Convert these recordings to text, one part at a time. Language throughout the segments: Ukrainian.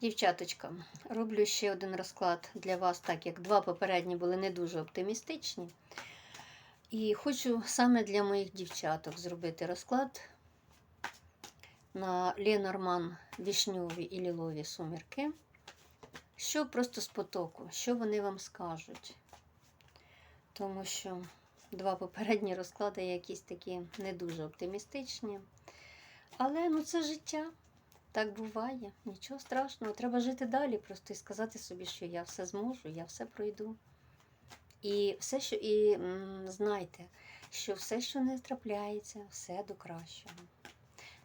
Дівчаточка, роблю ще один розклад для вас, так як два попередні були не дуже оптимістичні. І хочу саме для моїх дівчаток зробити розклад на Ленорман вішньові і лілові сумірки. Що просто з потоку, що вони вам скажуть. Тому що два попередні розклади якісь такі не дуже оптимістичні. Але ну це життя. Так буває, нічого страшного. Треба жити далі, просто і сказати собі, що я все зможу, я все пройду. І все, що і знайте, що все, що не трапляється, все до кращого.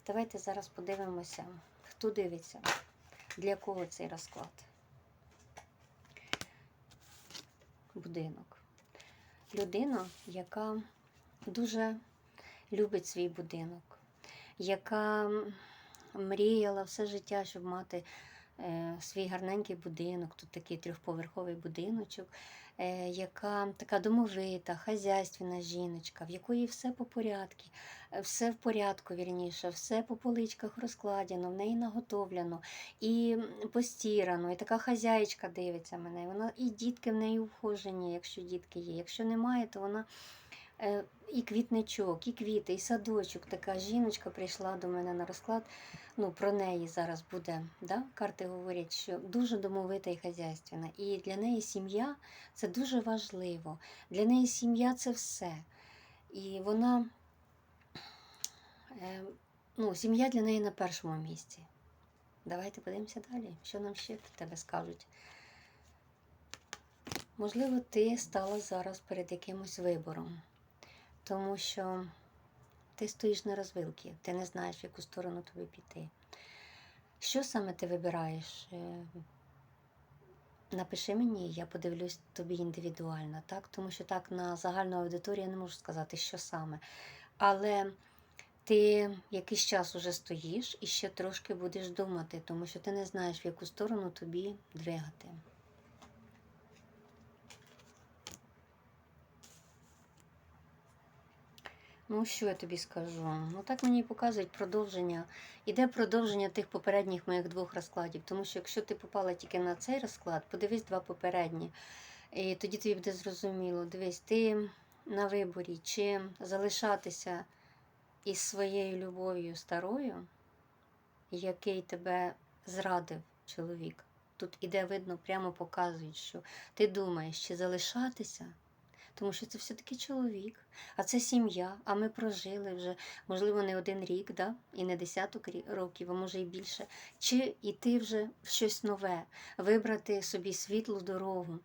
Давайте зараз подивимося, хто дивиться, для кого цей розклад. Будинок. Людина, яка дуже любить свій будинок, яка мріяла все життя, щоб мати е, свій гарненький будинок, тут такий трьохповерховий будиночок, е, яка така домовита, хазяйственна жіночка, в якої все по порядку, е, все в порядку, вірніше, все по поличках розкладено, в неї наготовлено і постірано, і така хазяєчка дивиться мене. Вона і дітки в неї вхожені, якщо дітки є. Якщо немає, то вона. Е, І квітничок, і квіти, і садочок. Така жіночка прийшла до мене на розклад. Ну, про неї зараз буде. Да? Карти говорять, що дуже домовита і хазяйственна. І для неї сім'я це дуже важливо. Для неї сім'я це все. І вона, е, ну, сім'я для неї на першому місці. Давайте подивимося далі, що нам ще про тебе скажуть. Можливо, ти стала зараз перед якимось вибором, тому що ти стоїш на розвилці, ти не знаєш, в яку сторону тобі піти. Що саме ти вибираєш? Е, Напиши мені, я подивлюсь тобі індивідуально, так? Тому що так на загальну аудиторію я не можу сказати, що саме. Але ти якийсь час уже стоїш і ще трошки будеш думати, тому що ти не знаєш, в яку сторону тобі двигати. Ну, що я тобі скажу? Ну так мені і показують продовження. Іде продовження тих попередніх моїх двох розкладів. Тому що якщо ти попала тільки на цей розклад, подивись два попередні. І тоді тобі буде зрозуміло. Дивись, ти на виборі, чи залишатися із своєю любов'ю старою, який тебе зрадив чоловік. Тут іде видно, прямо показують, що ти думаєш, чи залишатися. Тому що це все-таки чоловік, а це сім'я, а ми прожили вже, можливо, не один рік, да? і не десяток років, а може і більше. Чи йти вже в щось нове, вибрати собі світлу дорогу.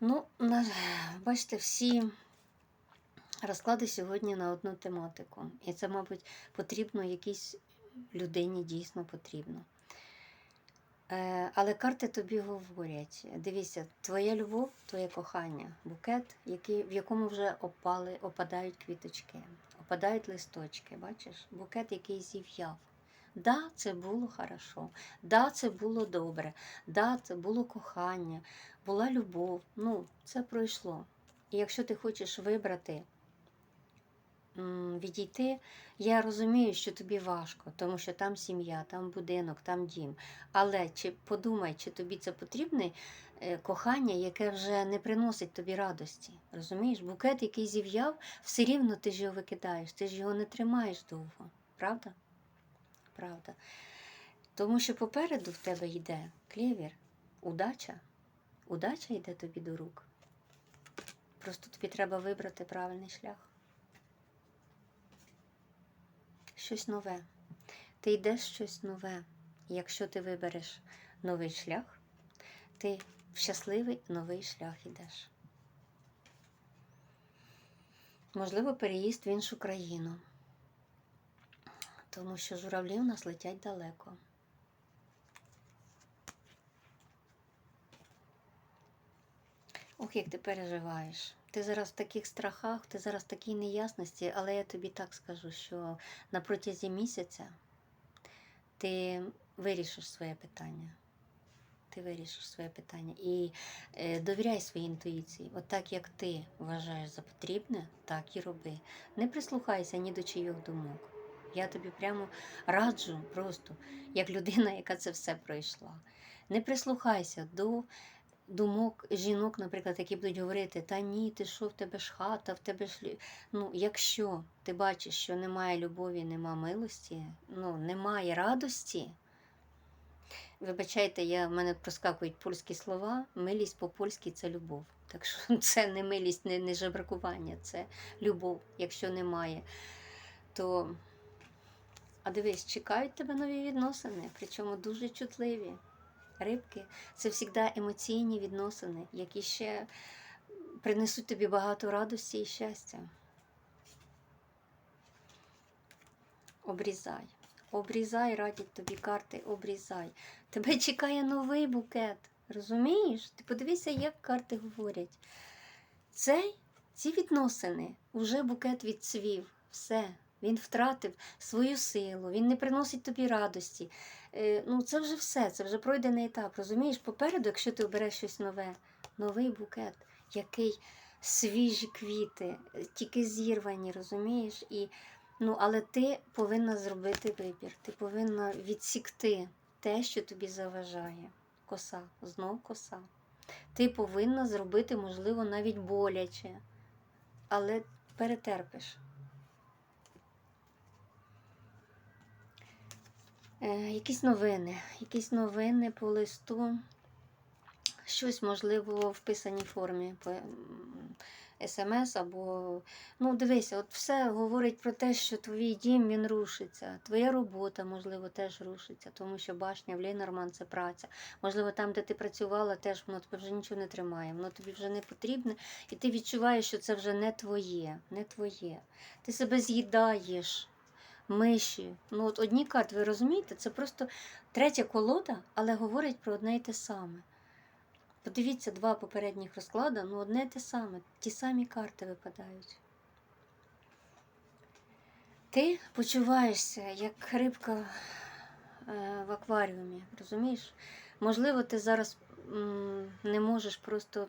Ну, бачите, всі розклади сьогодні на одну тематику. І це, мабуть, потрібно якійсь людині дійсно потрібно. Е, Але карти тобі говорять: дивіться, твоя любов, твоє кохання, букет, який, в якому вже опали, опадають квіточки, опадають листочки. Бачиш, букет, який зів'яв. Да, це було хорошо, да, це було добре, да, це було кохання, була любов. Ну, це пройшло. І якщо ти хочеш вибрати, відійти, я розумію, що тобі важко, тому що там сім'я, там будинок, там дім. Але чи подумай, чи тобі це потрібне е, кохання, яке вже не приносить тобі радості. Розумієш, букет, який зів'яв, все рівно ти ж його викидаєш, ти ж його не тримаєш довго. Правда? Правда. Тому що попереду в тебе йде клєвір, удача. Удача йде тобі до рук. Просто тобі треба вибрати правильний шлях. Щось нове. Ти йдеш щось нове. Якщо ти вибереш новий шлях, ти в щасливий новий шлях йдеш. Можливо, переїзд в іншу країну, тому що журавлі у нас летять далеко. Ох, як ти переживаєш. Ти зараз в таких страхах, ти зараз в такій неясності, але я тобі так скажу, що на протязі місяця ти вирішиш своє питання. Ти вирішиш своє питання і е, довіряй своїй інтуїції. От так як ти вважаєш за потрібне, так і роби. Не прислухайся ні до чийох думок. Я тобі прямо раджу, просто як людина, яка це все пройшла. Не прислухайся до думок жінок, наприклад, які будуть говорити: та ні, ти що, в тебе ж хата, в тебе ж. Ну, якщо ти бачиш, що немає любові, немає милості, ну, немає радості. Вибачайте, я, в мене проскакують польські слова. Милість по-польськи це любов. Так що це не милість, не, не жебракування, це любов. Якщо немає, то. А дивись, чекають тебе нові відносини, причому дуже чутливі. Рибки це завжди емоційні відносини, які ще принесуть тобі багато радості і щастя. Обрізай. Обрізай, радять тобі карти, обрізай. Тебе чекає новий букет. Розумієш? Ти подивися, як карти говорять. Цей, ці відносини вже букет відцвів. Все. Він втратив свою силу, він не приносить тобі радості. Е, ну, це вже все, це вже пройдений етап. Розумієш, попереду, якщо ти обереш щось нове, новий букет, який свіжі квіти, е, тільки зірвані, розумієш? І, ну, але ти повинна зробити вибір, ти повинна відсікти те, що тобі заважає. Коса, знов коса. Ти повинна зробити, можливо, навіть боляче, але перетерпиш. Якісь новини, якісь новини по листу, щось, можливо, в писаній формі, по смс або. Ну, дивися, от все говорить про те, що твій дім він рушиться, твоя робота, можливо, теж рушиться, тому що башня в Лейнорман це праця. Можливо, там, де ти працювала, теж воно тебе вже нічого не тримає, воно тобі вже не потрібне, і ти відчуваєш, що це вже не твоє, не твоє. Ти себе з'їдаєш миші. Ну, от одні карти, ви розумієте, це просто третя колода, але говорить про одне й те саме. Подивіться два попередніх розклади, ну одне й те саме, ті самі карти випадають. Ти почуваєшся як рибка е, в акваріумі, розумієш? Можливо, ти зараз не можеш просто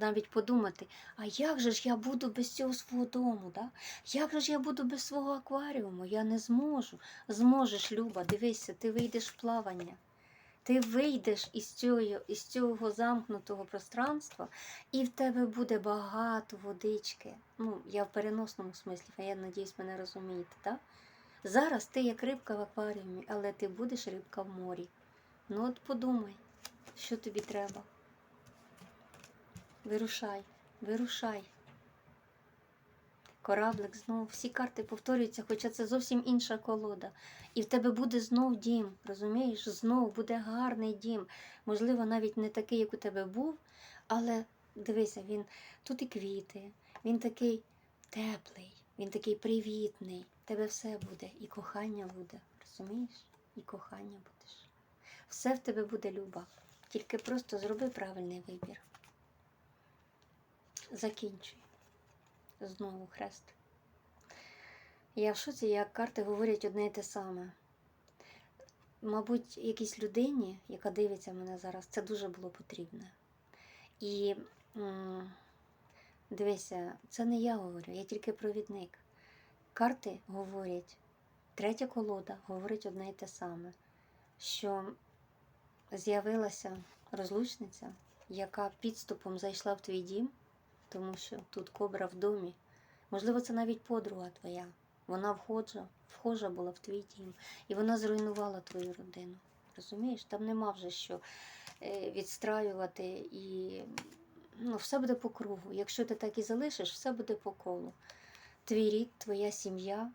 навіть подумати, а як же ж я буду без цього свого дому? Да? Як же ж я буду без свого акваріуму? Я не зможу. Зможеш, Люба, дивися, ти вийдеш в плавання. Ти вийдеш із цього, із цього замкнутого пространства, і в тебе буде багато водички. Ну, я в переносному смислі, а я надіюсь, мене розумієте, так? Зараз ти як рибка в акваріумі, але ти будеш рибка в морі. Ну от подумай, що тобі треба. Вирушай, вирушай. Кораблик знову, всі карти повторюються, хоча це зовсім інша колода. І в тебе буде знов дім, розумієш? Знов буде гарний дім. Можливо, навіть не такий, як у тебе був, але дивися, він тут і квіти, він такий теплий, він такий привітний. В тебе все буде, і кохання буде, розумієш? І кохання будеш. Все в тебе буде люба. Тільки просто зроби правильний вибір. Закінчуй. Знову хрест. Я в шоці, як карти говорять одне і те саме. Мабуть, якійсь людині, яка дивиться мене зараз, це дуже було потрібно. І дивися, це не я говорю, я тільки провідник. Карти говорять, третя колода говорить одне і те саме, що з'явилася розлучниця, яка підступом зайшла в твій дім, тому що тут кобра в домі. Можливо, це навіть подруга твоя. Вона входжа, вхожа була в твій дім, і вона зруйнувала твою родину. Розумієш, там нема вже що е, відстраювати, і ну, все буде по кругу. Якщо ти так і залишиш, все буде по колу. Твій рід, твоя сім'я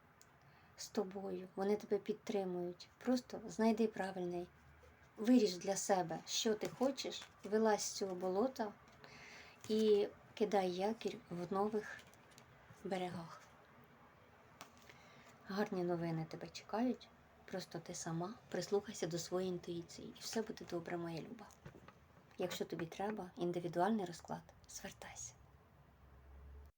з тобою, вони тебе підтримують. Просто знайди правильний. Виріш для себе, що ти хочеш, вилазь з цього болота і кидай якір в нових берегах. Гарні новини тебе чекають. Просто ти сама прислухайся до своєї інтуїції, і все буде добре, моя люба. Якщо тобі треба індивідуальний розклад, звертайся.